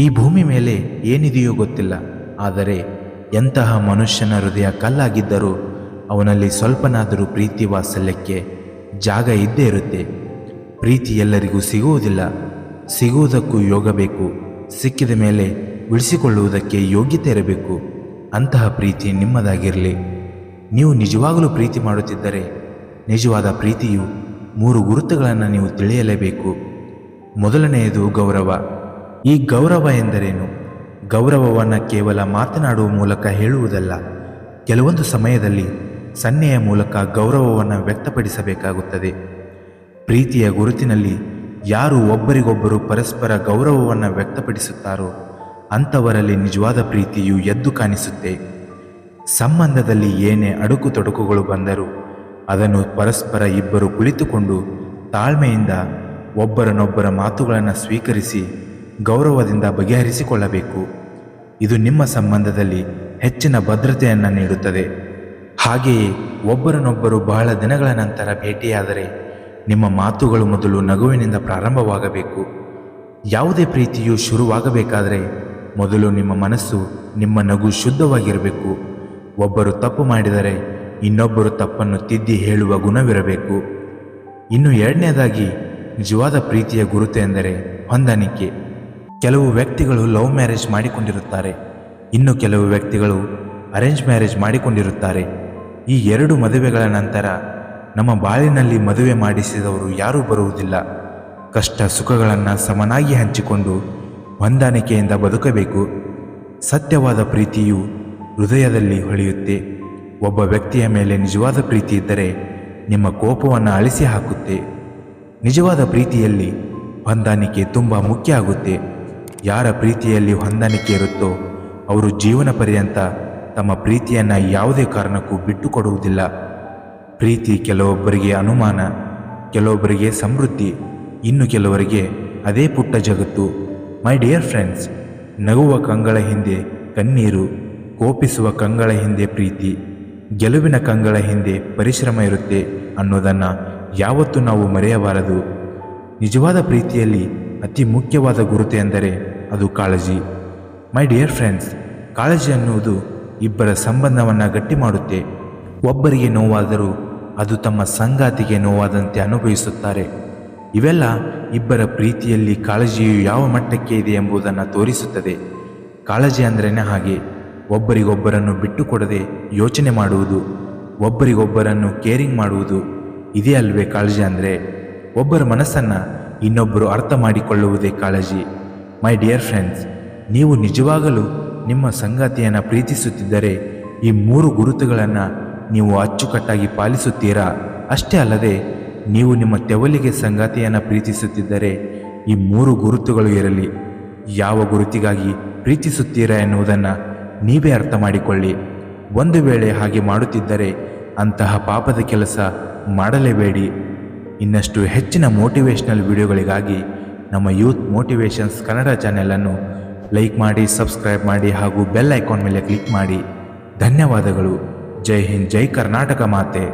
ಈ ಭೂಮಿ ಮೇಲೆ ಏನಿದೆಯೋ ಗೊತ್ತಿಲ್ಲ. ಆದರೆ ಎಂತಹ ಮನುಷ್ಯನ ಹೃದಯ ಕಲ್ಲಾಗಿದ್ದರೂ ಅವನಲ್ಲಿ ಸ್ವಲ್ಪನಾದರೂ ಪ್ರೀತಿ ವಾತ್ಸಲ್ಯಕ್ಕೆ ಜಾಗ ಇದ್ದೇ ಇರುತ್ತೆ. ಪ್ರೀತಿ ಎಲ್ಲರಿಗೂ ಸಿಗುವುದಿಲ್ಲ. ಸಿಗುವುದಕ್ಕೂ ಯೋಗ ಬೇಕು. ಸಿಕ್ಕಿದ ಮೇಲೆ ಉಳಿಸಿಕೊಳ್ಳುವುದಕ್ಕೆ ಯೋಗ್ಯತೆ ಇರಬೇಕು. ಅಂತಹ ಪ್ರೀತಿ ನಿಮ್ಮದಾಗಿರಲಿ. ನೀವು ನಿಜವಾಗಲೂ ಪ್ರೀತಿ ಮಾಡುತ್ತಿದ್ದರೆ ನಿಜವಾದ ಪ್ರೀತಿಯು ಮೂರು ಗುರುತುಗಳನ್ನು ನೀವು ತಿಳಿಯಲೇಬೇಕು. ಮೊದಲನೆಯದು ಗೌರವ. ಈ ಗೌರವ ಎಂದರೇನು? ಗೌರವವನ್ನು ಕೇವಲ ಮಾತನಾಡುವ ಮೂಲಕ ಹೇಳುವುದಲ್ಲ, ಕೆಲವೊಂದು ಸಮಯದಲ್ಲಿ ಸನ್ನೆಯ ಮೂಲಕ ಗೌರವವನ್ನು ವ್ಯಕ್ತಪಡಿಸಬೇಕಾಗುತ್ತದೆ. ಪ್ರೀತಿಯ ಗುರುತಿನಲ್ಲಿ ಯಾರು ಒಬ್ಬರಿಗೊಬ್ಬರು ಪರಸ್ಪರ ಗೌರವವನ್ನು ವ್ಯಕ್ತಪಡಿಸುತ್ತಾರೋ, ಅಂಥವರಲ್ಲಿ ನಿಜವಾದ ಪ್ರೀತಿಯು ಎದ್ದು ಕಾಣಿಸುತ್ತೆ. ಸಂಬಂಧದಲ್ಲಿ ಏನೇ ಅಡುಕು ತೊಡಕುಗಳು ಬಂದರೂ, ಅದನ್ನು ಪರಸ್ಪರ ಇಬ್ಬರು ಕುಳಿತುಕೊಂಡು ತಾಳ್ಮೆಯಿಂದ ಒಬ್ಬರನ್ನೊಬ್ಬರ ಮಾತುಗಳನ್ನು ಸ್ವೀಕರಿಸಿ ಗೌರವದಿಂದ ಬಗೆಹರಿಸಿಕೊಳ್ಳಬೇಕು. ಇದು ನಿಮ್ಮ ಸಂಬಂಧದಲ್ಲಿ ಹೆಚ್ಚಿನ ಭದ್ರತೆಯನ್ನು ನೀಡುತ್ತದೆ. ಹಾಗೆಯೇ ಒಬ್ಬರನ್ನೊಬ್ಬರು ಬಹಳ ದಿನಗಳ ನಂತರ ಭೇಟಿಯಾದರೆ ನಿಮ್ಮ ಮಾತುಗಳು ಮೊದಲು ನಗುವಿನಿಂದ ಪ್ರಾರಂಭವಾಗಬೇಕು. ಯಾವುದೇ ಪ್ರೀತಿಯು ಶುರುವಾಗಬೇಕಾದರೆ ಮೊದಲು ನಿಮ್ಮ ಮನಸ್ಸು ನಿಮ್ಮ ನಗು ಶುದ್ಧವಾಗಿರಬೇಕು. ಒಬ್ಬರು ತಪ್ಪು ಮಾಡಿದರೆ ಇನ್ನೊಬ್ಬರು ತಪ್ಪನ್ನು ತಿದ್ದಿ ಹೇಳುವ ಗುಣವಿರಬೇಕು. ಇನ್ನು ಎರಡನೇದಾಗಿ ನಿಜವಾದ ಪ್ರೀತಿಯ ಗುರುತು ಎಂದರೆ ಹೊಂದಾಣಿಕೆ. ಕೆಲವು ವ್ಯಕ್ತಿಗಳು ಲವ್ ಮ್ಯಾರೇಜ್ ಮಾಡಿಕೊಂಡಿರುತ್ತಾರೆ. ಇನ್ನು ಕೆಲವು ವ್ಯಕ್ತಿಗಳು ಅರೇಂಜ್ ಮ್ಯಾರೇಜ್ ಮಾಡಿಕೊಂಡಿರುತ್ತಾರೆ. ಈ ಎರಡು ಮದುವೆಗಳ ನಂತರ ನಮ್ಮ ಬಾಳಿನಲ್ಲಿ ಮದುವೆ ಮಾಡಿಸಿದವರು ಯಾರೂ ಬರುವುದಿಲ್ಲ. ಕಷ್ಟ ಸುಖಗಳನ್ನು ಸಮನಾಗಿ ಹಂಚಿಕೊಂಡು ಹೊಂದಾಣಿಕೆಯಿಂದ ಬದುಕಬೇಕು. ಸತ್ಯವಾದ ಪ್ರೀತಿಯು ಹೃದಯದಲ್ಲಿ ಹೊಳೆಯುತ್ತೆ. ಒಬ್ಬ ವ್ಯಕ್ತಿಯ ಮೇಲೆ ನಿಜವಾದ ಪ್ರೀತಿ ಇದ್ದರೆ ನಿಮ್ಮ ಕೋಪವನ್ನು ಅಳಿಸಿ ಹಾಕುತ್ತೆ. ನಿಜವಾದ ಪ್ರೀತಿಯಲ್ಲಿ ಹೊಂದಾಣಿಕೆ ತುಂಬ ಮುಖ್ಯ ಆಗುತ್ತೆ. ಯಾರ ಪ್ರೀತಿಯಲ್ಲಿ ಹೊಂದಾಣಿಕೆ ಇರುತ್ತೋ ಅವರು ಜೀವನ ಪರ್ಯಂತ ತಮ್ಮ ಪ್ರೀತಿಯನ್ನು ಯಾವುದೇ ಕಾರಣಕ್ಕೂ ಬಿಟ್ಟುಕೊಡುವುದಿಲ್ಲ. ಪ್ರೀತಿ ಕೆಲವೊಬ್ಬರಿಗೆ ಅನುಮಾನ, ಕೆಲವೊಬ್ಬರಿಗೆ ಸಮೃದ್ಧಿ, ಇನ್ನು ಕೆಲವರಿಗೆ ಅದೇ ಪುಟ್ಟ ಜಗತ್ತು. ಮೈ ಡಿಯರ್ ಫ್ರೆಂಡ್ಸ್, ನಗುವ ಕಂಗಳ ಹಿಂದೆ ಕಣ್ಣೀರು, ಕೋಪಿಸುವ ಕಂಗಳ ಹಿಂದೆ ಪ್ರೀತಿ, ಗೆಲುವಿನ ಕಂಗಳ ಹಿಂದೆ ಪರಿಶ್ರಮ ಇರುತ್ತೆ ಅನ್ನೋದನ್ನು ಯಾವತ್ತೂ ನಾವು ಮರೆಯಬಾರದು. ನಿಜವಾದ ಪ್ರೀತಿಯಲ್ಲಿ ಅತಿ ಮುಖ್ಯವಾದ ಗುರುತೆ ಎಂದರೆ ಅದು ಕಾಳಜಿ. ಮೈ ಡಿಯರ್ ಫ್ರೆಂಡ್ಸ್ ಕಾಳಜಿ ಅನ್ನುವುದು ಇಬ್ಬರ ಸಂಬಂಧವನ್ನು ಗಟ್ಟಿ ಮಾಡುತ್ತೆ. ಒಬ್ಬರಿಗೆ ನೋವಾದರೂ ಅದು ತಮ್ಮ ಸಂಗಾತಿಗೆ ನೋವಾದಂತೆ ಅನುಭವಿಸುತ್ತಾರೆ. ಇವೆಲ್ಲ ಇಬ್ಬರ ಪ್ರೀತಿಯಲ್ಲಿ ಕಾಳಜಿಯು ಯಾವ ಮಟ್ಟಕ್ಕೆ ಇದೆ ಎಂಬುದನ್ನು ತೋರಿಸುತ್ತದೆ. ಕಾಳಜಿ ಅಂದ್ರೇ ಹಾಗೆ, ಒಬ್ಬರಿಗೊಬ್ಬರನ್ನು ಬಿಟ್ಟುಕೊಡದೆ ಯೋಚನೆ ಮಾಡುವುದು, ಒಬ್ಬರಿಗೊಬ್ಬರನ್ನು ಕೇರಿಂಗ್ ಮಾಡುವುದು, ಇದೇ ಅಲ್ವೇ ಕಾಳಜಿ ಅಂದರೆ. ಒಬ್ಬರ ಮನಸ್ಸನ್ನು ಇನ್ನೊಬ್ಬರು ಅರ್ಥ ಮಾಡಿಕೊಳ್ಳುವುದೇ ಕಾಳಜಿ. ಮೈ ಡಿಯರ್ ಫ್ರೆಂಡ್ಸ್ ನೀವು ನಿಜವಾಗಲೂ ನಿಮ್ಮ ಸಂಗಾತಿಯನ್ನು ಪ್ರೀತಿಸುತ್ತಿದ್ದರೆ ಈ ಮೂರು ಗುರುತುಗಳನ್ನು ನೀವು ಅಚ್ಚುಕಟ್ಟಾಗಿ ಪಾಲಿಸುತ್ತೀರಾ? ಅಷ್ಟೇ ಅಲ್ಲದೆ, ನೀವು ನಿಮ್ಮ ತೆವಲಿಗೆ ಸಂಗಾತಿಯನ್ನು ಪ್ರೀತಿಸುತ್ತಿದ್ದರೆ ಈ ಮೂರು ಗುರುತುಗಳು ಇರಲಿ. ಯಾವ ಗುರುತಿಗಾಗಿ ಪ್ರೀತಿಸುತ್ತೀರಾ ಎನ್ನುವುದನ್ನು ನೀವೇ ಅರ್ಥ ಮಾಡಿಕೊಳ್ಳಿ. ಒಂದು ವೇಳೆ ಹಾಗೆ ಮಾಡುತ್ತಿದ್ದರೆ ಅಂತಹ ಪಾಪದ ಕೆಲಸ ಮಾಡಲೇಬೇಡಿ. ಇನ್ನಷ್ಟು ಹೆಚ್ಚಿನ ಮೋಟಿವೇಶ್ನಲ್ ವಿಡಿಯೋಗಳಿಗಾಗಿ ನಮ್ಮ ಯೂತ್ ಮೋಟಿವೇಶನ್ಸ್ ಕನ್ನಡ ಚಾನೆಲನ್ನು ಲೈಕ್ ಮಾಡಿ ಸಬ್ಸ್ಕ್ರೈಬ್ ಮಾಡಿ ಹಾಗೂ ಬೆಲ್ ಐಕಾನ್ ಮೇಲೆ ಕ್ಲಿಕ್ ಮಾಡಿ. ಧನ್ಯವಾದಗಳು. ಜೈ ಹಿಂದ್, ಜೈ ಕರ್ನಾಟಕ ಮಾತೆ.